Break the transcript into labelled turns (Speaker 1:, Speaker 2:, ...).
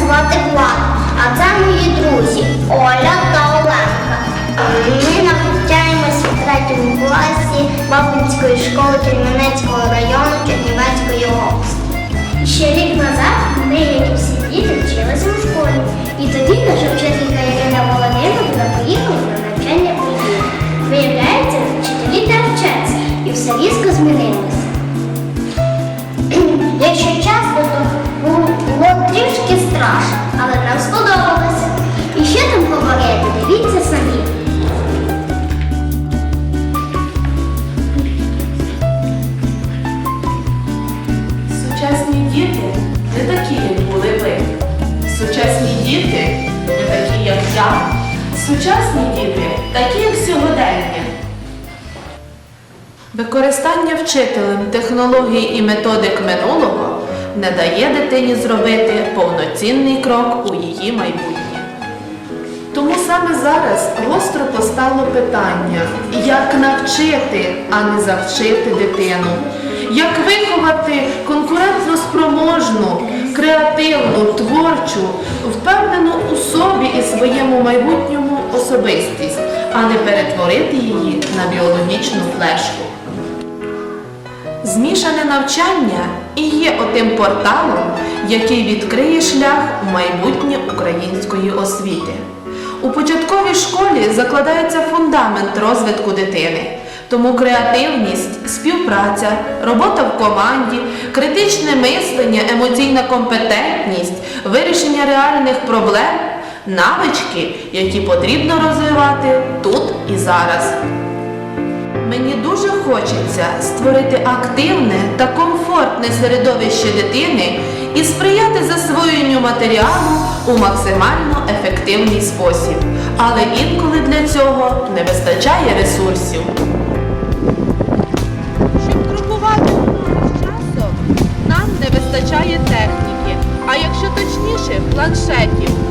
Speaker 1: звати Влад, а це мої друзі Оля та Оленка. Ми навчаємося в третьому класі Бабинської школи Кременецького району Чернівецької області. Ще рік назад ми, як і всі діти, вчилися у школі. І тоді наша
Speaker 2: не такі, як були ви. Сучасні діти не такі, як я. Сучасні діти такі, як сьогодення. Використання вчителем технологій і методик минулого не дає дитині зробити повноцінний крок у її майбутнє. Тому саме зараз гостро постало питання, як навчити, а не завчити дитину, як виховати конкурентно спроможну, креативну, творчу, впевнену у собі і своєму майбутньому особистість, а не перетворити її на біологічну флешку. Змішане навчання і є отим порталом, який відкриє шлях у майбутнє української освіти. У початковій школі закладається фундамент розвитку дитини. Тому креативність, співпраця, робота в команді, критичне мислення, емоційна компетентність, вирішення реальних проблем навички, які потрібно розвивати тут і зараз. Мені дуже хочеться створити активне та комфортне середовище дитини і сприяти засвоєнню матеріалу у максимально ефективний спосіб. Але інколи для цього не вистачає ресурсів. Планшетів.